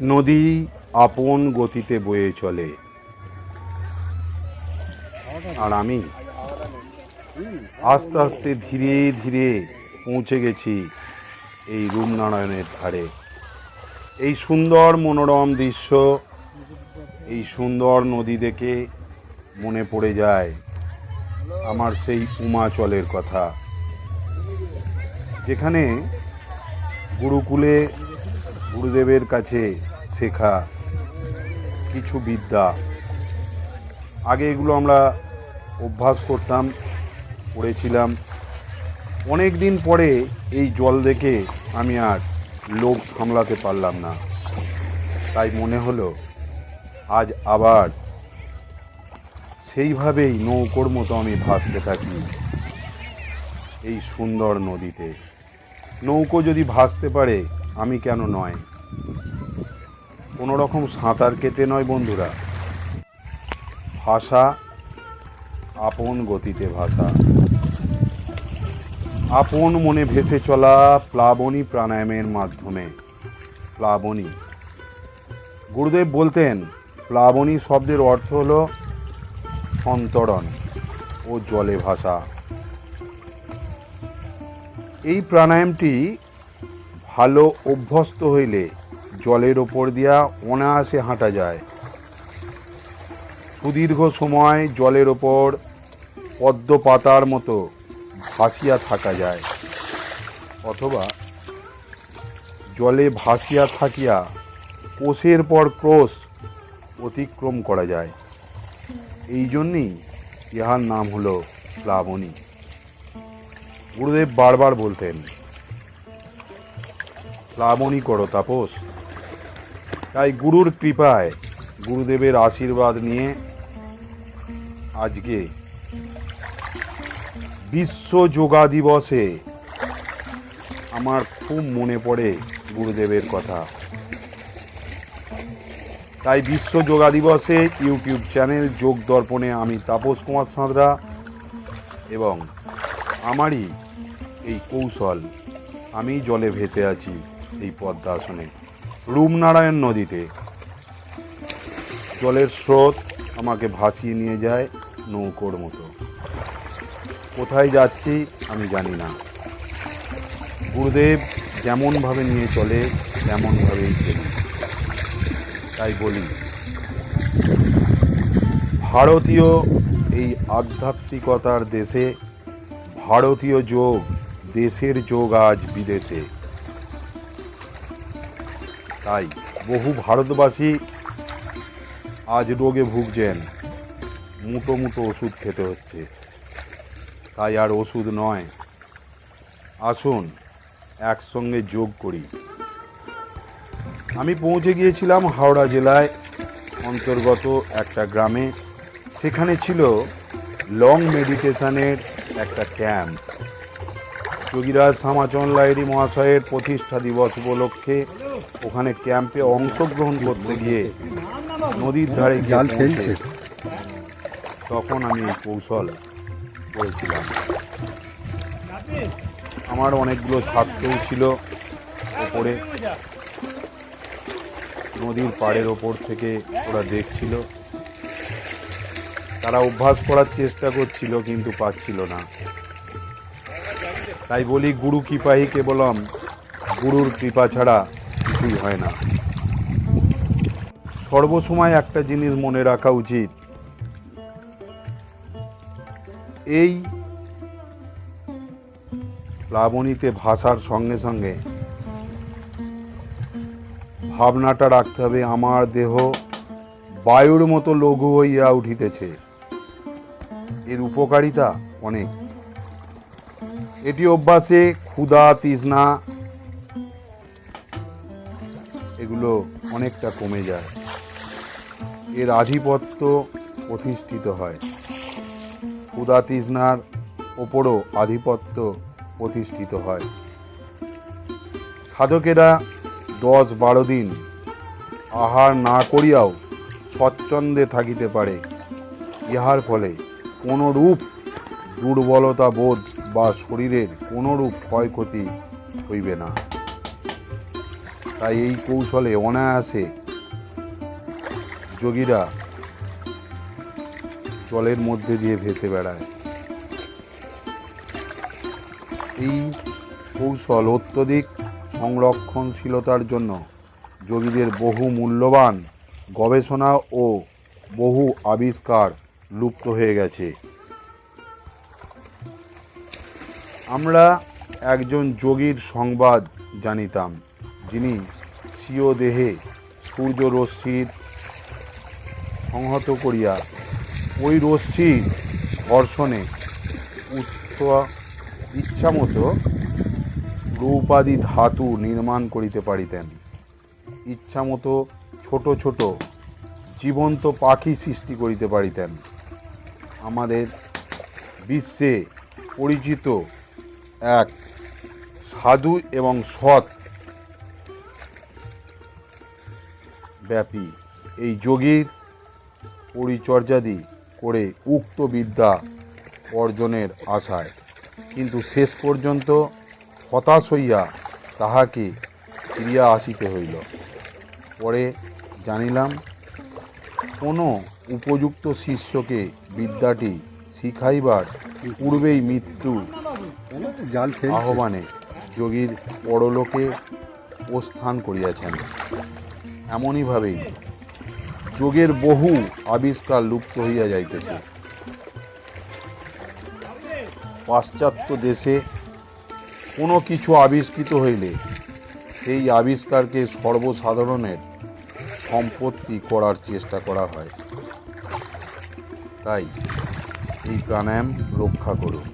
নদী আপন গতিতে বয়ে চলে। আর আমি আস্তে আস্তে ধীরে ধীরে পৌঁছে গেছি এই রূপনারায়ণের ধারে। এই সুন্দর মনোরম দৃশ্য এই সুন্দর নদী দেখে মনে পড়ে যায় আমার সেই উমাচলের কথা। যেখানে গুরুকুলে গুরুদেবের কাছে শেখা, কিছু বিদ্যা। আগে এগুলো আমরা অভ্যাস করতাম, পড়েছিলাম। অনেক দিন পরে এই জল দেখে আমি আর লোভ সামলাতে পারলাম না। তাই মনে হলো, আজ আবার সেইভাবেই নৌকোর মতো আমি ভাসতে থাকি এই সুন্দর নদীতে। নৌকো যদি ভাসতে পারে, আমি কেন নয়? কোনো রকম সাঁতার কেটে নয় বন্ধুরা। ভাষা আপন গতিতে ভাষা। আপন মনে ভেসে চলা প্লাবনী প্রাণায়ামের মাধ্যমে। প্লাবনী। গুরুদেব বলতেন, প্লাবনী শব্দের অর্থ হলো সন্তরণ ও জলে ভাষা এই প্রাণায়ামটি ভালো অভ্যস্ত হইলে জলের ওপর দিয়া অনায়াসে হাঁটা যায়। সুদীর্ঘ সময় জলের ওপর পদ্ম পাতার মতো ভাসিয়া থাকা যায়। অথবা জলে ভাসিয়া থাকিয়া কোষের পর ক্রোশ অতিক্রম করা যায়। এই জন্যেই ইহার নাম হলো প্লাবনী। গুরুদেব বারবার বলতেন, প্লাবনী করো তাপস। তাই গুরুর কৃপায় গুরুদেবের আশীর্বাদ নিয়ে আজকে বিশ্ব যোগা দিবসে আমার খুব মনে পড়ে গুরুদেবের কথা। তাই বিশ্ব যোগা দিবসে ইউটিউব চ্যানেল যোগ দর্পণে আমি তাপস কুমার সাঁতরা এবং আমারই এই কৌশল, আমি জলে ভেসে আছি এই পদ্মাসনে। রূপনারায়ণ নদীতে। জলের স্রোত আমাকে ভাসিয়ে নিয়ে যায় নৌকোর মতো। কোথায় যাচ্ছি আমি জানি না। গুরুদেব যেমনভাবে নিয়ে চলে, তেমনভাবেই চলি তাই বলি, ভারতীয় এই আধ্যাত্মিকতার দেশে, ভারতীয় যোগ দেশের যোগ আজ বিদেশে। তাই বহু ভারতবাসী আজ রোগে ভুগছেন। মুটো মুটো ওষুধ খেতে হচ্ছে। তাই আর ওষুধ নয়। আসুন, একসঙ্গে যোগ করি। আমি পৌঁছে গিয়েছিলাম হাওড়া জেলায়। অন্তর্গত একটা গ্রামে। সেখানে ছিল লং মেডিটেশনের একটা ক্যাম্প। যোগীরাজ শ্যামাচরণ লাহিড়ী মহাশয়ের প্রতিষ্ঠা দিবস উপলক্ষে ওখানে ক্যাম্পে অংশগ্রহণ করতে গিয়ে নদীর ধারে জাল ফেলছে। তখন আমি এই কৌশল করেছিলাম। আমার অনেকগুলো ছাত্রও ছিল ওপরে। নদীর পাড়ের ওপর থেকে ওরা দেখছিল। তারা অভ্যাস করার চেষ্টা করছিল কিন্তু পাচ্ছিল না। তাই বলি, গুরু কৃপাহি কেবলম। গুরুর কৃপা ছাড়া কিছুই হয় না। সর্বসময় একটা জিনিস মনে রাখা উচিত। এই প্লাবনীতে ভাষার সঙ্গে সঙ্গে ভাবনাটা রাখতে হবে, আমার দেহ বায়ুর মতো লঘু হইয়া উঠিতেছে। এর উপকারিতা অনেক। এটি অভ্যাসে ক্ষুধা, তৃষ্ণা, এগুলো অনেকটা কমে যায়। এর আধিপত্য প্রতিষ্ঠিত হয়। ক্ষুধা, তৃষ্ণার ওপরও আধিপত্য প্রতিষ্ঠিত হয়। সাধকেরা দশ বারো দিন আহার না করিয়াও স্বচ্ছন্দে থাকিতে পারে। ইহার ফলে কোনো রূপ দুর্বলতা বোধ বা শরীরের কোনোরূপ ক্ষয়ক্ষতি হইবে না। তাই এই কৌশলে অনায়াসে যোগীরা জলের মধ্যে দিয়ে ভেসে বেড়ায়। এই কৌশল অত্যধিক সংরক্ষণশীলতার জন্য যোগীদের বহু মূল্যবান গবেষণা ও বহু আবিষ্কার লুপ্ত হয়ে গেছে। আমরা একজন যোগীর সংবাদ জানিতাম, যিনি স্বীয় দেহে সূর্য রশ্মির সংহত করিয়া ওই রশ্মির ঘর্ষণে উচ্চ ইচ্ছামতো রূপাদি ধাতু নির্মাণ করিতে পারিতেন। ইচ্ছামতো ছোট ছোট জীবন্ত পাখি সৃষ্টি করিতে পারিতেন। আমাদের বিশ্বে পরিচিত এক, সাধু এবং সৎ। ব্যাপী, এই যোগীর পরিচর্যাদি করে উক্ত বিদ্যা অর্জনের আশায়। কিন্তু শেষ পর্যন্ত হতাশ হইয়া তাহাকে ফিরিয়া আসিতে হইল। পরে জানিলাম, কোনো উপযুক্ত শিষ্যকে বিদ্যাটি শিখাইবার পূর্বেই মৃত্যু জাল আহ্বানে যোগীর পরলোকে প্রস্থান করিয়াছেন। এমনইভাবেই যোগের বহু আবিষ্কার লুপ্ত হইয়া যাইতেছে। পাশ্চাত্য দেশে কোনো কিছু আবিষ্কৃত হইলে সেই আবিষ্কারকে সর্বসাধারণের সম্পত্তি করার চেষ্টা করা হয়। তাই এই প্রাণায়াম রক্ষা করুন।